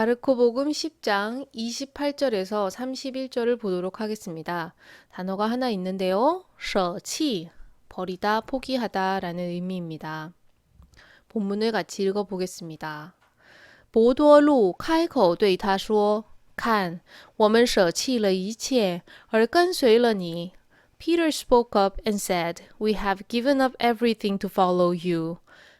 마르코복음 10장 28절에서 31절을 보도록 하겠습니다. 단어가 하나 있는데요. 舍弃 버리다, 포기하다라는 의미입니다. 본문을 같이 읽어 보겠습니다. 伯多禄开口对他说：“看，我们舍弃了一切，而跟随了你。” Peter spoke up and said, "We have given up everything to follow you."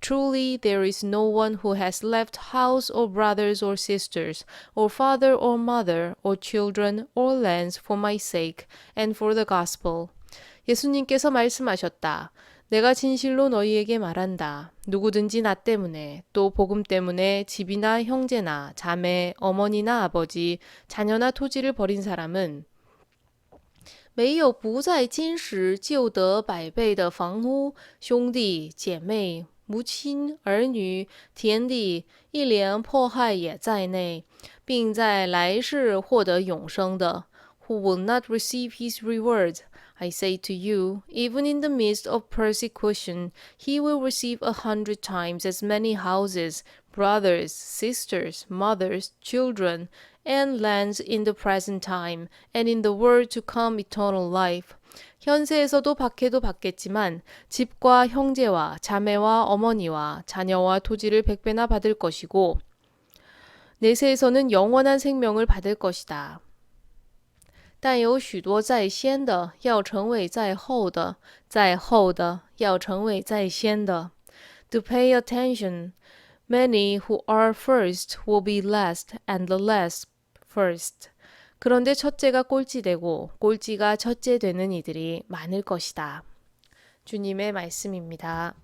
Truly, there is no one who has left house or brothers or sisters, or father or mother, or children or lands for my sake and for the gospel. 예수님께서 말씀하셨다. 내가 진실로 너희에게 말한다. 누구든지 나 때문에 또 복음 때문에 집이나 형제나 자매, 어머니나 아버지, 자녀나 토지를 버린 사람은 没有不在今时就得百倍的房屋、兄弟姐妹、 母亲、儿女、田地，一连迫害也在内，并在来世获得永生的，who will not receive his reward. I say to you, even in the midst of persecution, he will receive a hundred times as many houses, brothers, sisters, mothers, children, and lands in the present time, and in the world to come eternal life. 현세에서도 박해도 받겠지만 집과 형제와 자매와 어머니와 자녀와 토지를 백배나 받을 것이고 내세에서는 영원한 생명을 받을 것이다. 但有许多在先的要成为在后的，在后的要成为在先的。To pay attention, many who are first will be last, and the last first. 그런데 첫째가 꼴찌되고 꼴찌가 첫째 되는 이들이 많을 것이다. 주님의 말씀입니다.